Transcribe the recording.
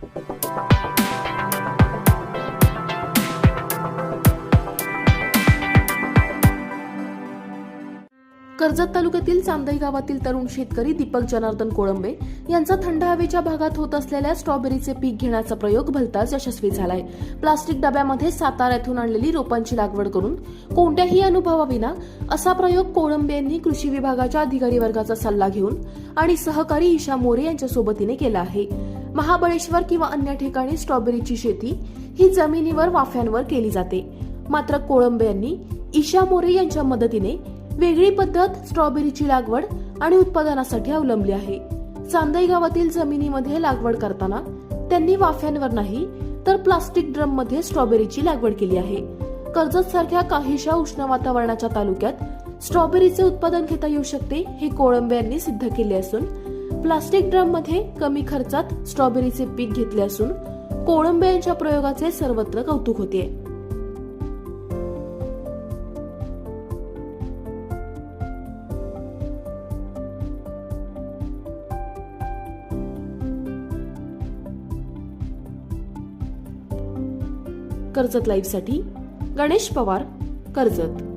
कर्जत तालुक्यातील चांदई गावातील तरुण शेतकरी दीपक जनार्दन कोळंबे यांचा थंड हवेच्या भागात होत असलेल्या स्ट्रॉबेरीचे पीक घेण्याचा प्रयोग भलताच यशस्वी झालाय. प्लास्टिक डब्यामध्ये साताऱ्यातून आणलेली रोपांची लागवड करून कोणत्याही अनुभवाविना असा प्रयोग कोळंबे यांनी कृषी विभागाच्या अधिकारी वर्गाचा सल्ला घेऊन आणि सहकारी ईशा मोरे यांच्या सोबतीने केला आहे. महाबळेश्वर किंवा अन्य ठिकाणी स्ट्रॉबेरीची शेती ही जमिनीवर वाफ्यांवर केली जाते. मात्र कोळंबे यांनी ईशा मोरे यांच्या मदतीने वेगळी पद्धत स्ट्रॉबेरीची लागवड आणि उत्पादनासाठी अवलंबली आहे. चांदई गावातील जमिनीमध्ये लागवड करताना त्यांनी वाफ्यांवर नाही तर प्लास्टिक ड्रममध्ये स्ट्रॉबेरीची लागवड केली आहे. कर्जत सारख्या काहीशा उष्ण वातावरणाच्या तालुक्यात स्ट्रॉबेरीचे उत्पादन घेता येऊ शकते हे कोळंबे यांनी सिद्ध केले असून प्लास्टिक ड्रममध्ये कमी खर्चात स्ट्रॉबेरीचे पीक घेतले असून कोळंबे यांच्या प्रयोगाचे सर्वत्र कौतुक होते कर्जत लाईव्हसाठी गणेश पवार कर्जत.